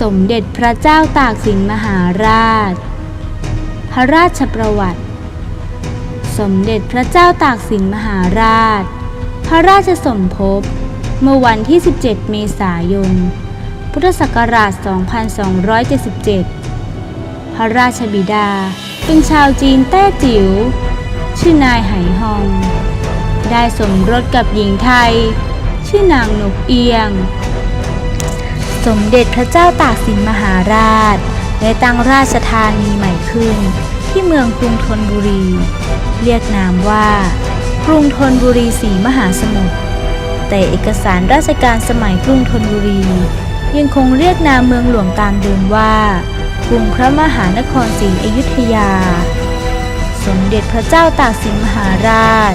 สมเด็จพระเจ้าตากสินมหาราช พระราชประวัติ สมเด็จพระเจ้าตากสินมหาราช พระราชสมภพ เมื่อวันที่ 17 เมษายน พุทธศักราช 2277 พระราชบิดาเป็นชาวจีนแต้จิ๋ว ชื่อนายไหหอง ได้สมรสกับหญิงไทย ชื่อนางนกเอียง สมเด็จพระเจ้าตากสินมหาราช ได้ตั้งราชธานีใหม่ขึ้น ที่เมืองกรุงธนบุรี เรียกนามว่า กรุงธนบุรีสีมหาสมุทรแต่เอกสารราชการสมัยกรุงธนบุรี ยังคงเรียกนามเมืองหลวงตามเดิมว่า กรุงพระมหานครศรีอยุธยา สมเด็จพระเจ้าตากสินมหาราช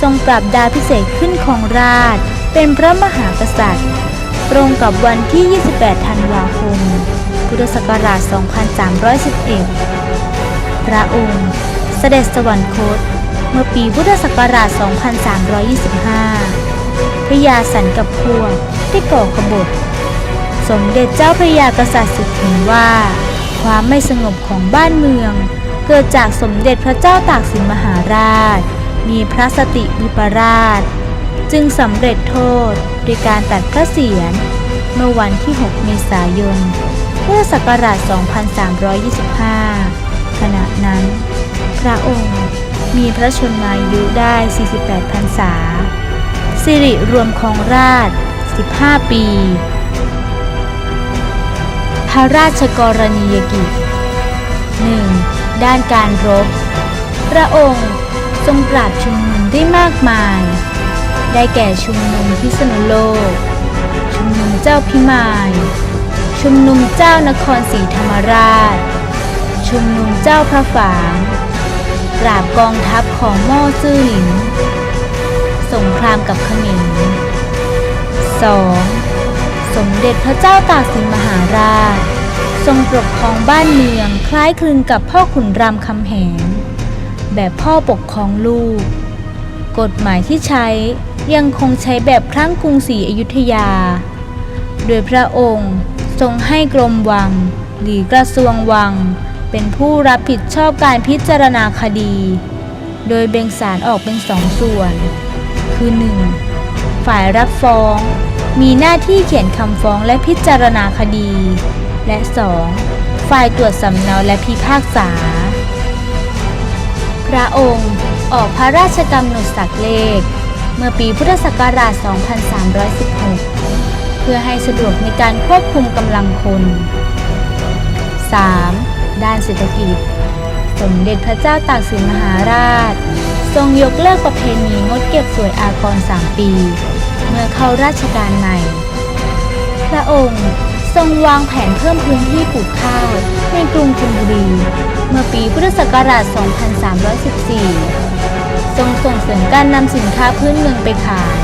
ทรงปรับดาพิเศษขึ้นของราช เป็นพระมหากษัตริย์ ตรงกับวันที่ 28 ธันวาคม พุทธศักราช 2311 พระองค์ เสด็จสวรรคต เมื่อปีพุทธศักราช 2325 พระยาสันกับพวกได้ก่อกบฏ สมเด็จเจ้าพระยากษัตริย์สึกเห็นว่า ความไม่สงบของบ้านเมือง เกิดจากสมเด็จพระเจ้าตากสินมหาราช มีพระสติวิปราช จึงสำเร็จโทษโดยการตัดพระเศียรเมื่อวันที่ 6 เมษายนพุทธศักราช 2325 ขณะนั้น พระองค์มีพระชนมายุได้ 48 พรรษา สิริรวมของราช 15 ปี พระราชกรณียกิจ 1. ด้านการรบ พระองค์ทรงปราบชุมนุมได้มากมาย ได้แก่ชุมนุมพิษณุโลก ชุมนุมเจ้าพิมาย ชุมนุมเจ้านครศรีธรรมราช ชุมนุมเจ้าพระฝางปราบกองทัพของม่อซื่อหลิน สงครามกับเขมร 2. สมเด็จพระเจ้าตากสินมหาราช ทรงปกครองบ้านเมืองคล้ายคลึงกับพ่อขุนรามคำแหง แบบพ่อปกครองลูก กฎหมายที่ใช้ยังคงใช้แบบครั้งกรุงศรีอยุธยา โดยพระองค์ทรงให้กรมวัง หรือกระทรวงวัง เป็นผู้รับผิดชอบการพิจารณาคดี โดยแบ่งสารออกเป็นสองส่วน คือ 1. ฝ่ายรับฟ้อง มีหน้าที่เขียนคำฟ้องและพิจารณาคดี และ 2. ฝ่ายตรวจสำเนาและพิพากษา พระองค์ ออกพระราชกำหนดศักเลข เมื่อปีพุทธศักราช 2316 เพื่อให้สะดวกในการควบคุมกำลังคน 3. ด้านเศรษฐกิจ สมเด็จพระเจ้าตากสินมหาราช ทรงยกเลิกประเพณีงดเก็บสวยอากร 3 ปี เมื่อเข้าราชการใหม่ พระองค์ทรงวางแผนเพิ่มพื้นที่ปลูกข้าวในกรุงธนบุรี เมื่อปีพุทธศักราช 2314 ทรงส่งเสริมการนำสินค้าพื้นเมืองไปขาย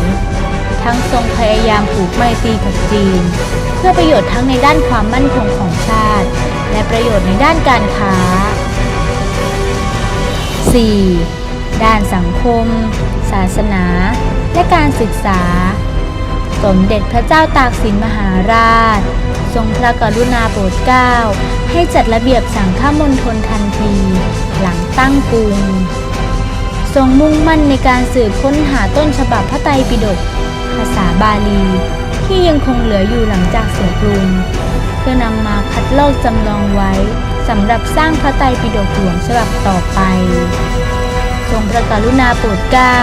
ทั้งทรงพยายามผูกไมตรีกับจีน เพื่อประโยชน์ทั้งในด้านความมั่นคงของชาติ และประโยชน์ในด้านการค้า 4. ด้านสังคม ศาสนา และการศึกษา สมเด็จพระเจ้าตากสินมหาราช ทรงพระกรุณาโปรดเกล้าให้จัดระเบียบสังฆมณฑลทันที หลังตั้งกรุง ทรงมุ่งมั่นในการสืบค้นหาต้นฉบับพระไตรปิฎกภาษาบาลี ที่ยังคงเหลืออยู่หลังจากเสียกรุง เพื่อนำมาคัดลอกจำลองไว้สำหรับสร้างพระไตรปิฎกหลวงฉบับต่อไป ทรงพระกาศรุณาโปรดเกล้า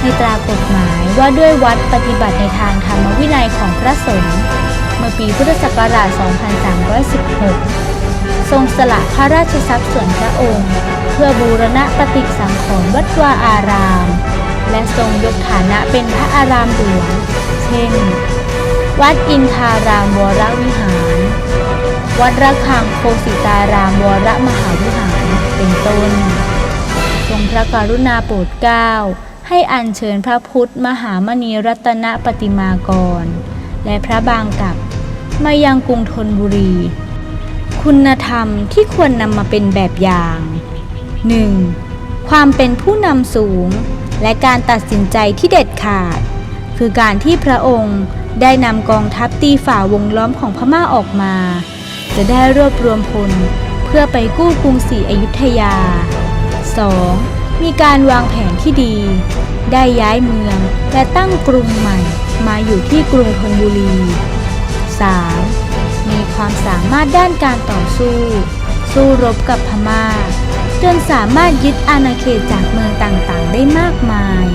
ให้ตรากฎหมายว่าด้วยวัดปฏิบัติในทางธรรมวินัยของพระสงฆ์เมื่อปีพุทธศักราช2 3 สละพระราชทรัพย์ส่วนพระองค์ เพื่อบูรณะปฏิสังขรณ์วัดวาอาราม และทรงยกฐานะเป็นพระอารามหลวง เช่น วัดอินทารามวรวิหาร วัดระฆังโคสิตารามวรมหาวิหาร เป็นต้น ทรงพระกรุณาโปรดเกล้าให้อัญเชิญพระพุทธมหามณีรัตนปฏิมากร และพระบางกับมายังกรุงธนบุรี คุณธรรมที่ควรนำมาเป็นแบบอย่าง 1. ความเป็นผู้นำสูง และการตัดสินใจที่เด็ดขาด คือการที่พระองค์ได้นำกองทัพตีฝ่าวงล้อมของพม่าออกมา จะได้รวบรวมพลเพื่อไปกู้กรุงศรีอยุธยา 2. มีการวางแผนที่ดี ได้ย้ายเมืองและตั้งกรุงใหม่มาอยู่ที่กรุงธนบุรี 3. ความสามารถด้านการต่อสู้ สู้รบกับพม่า จนสามารถยึดอาณาเขตจากเมืองต่างๆ ได้มากมาย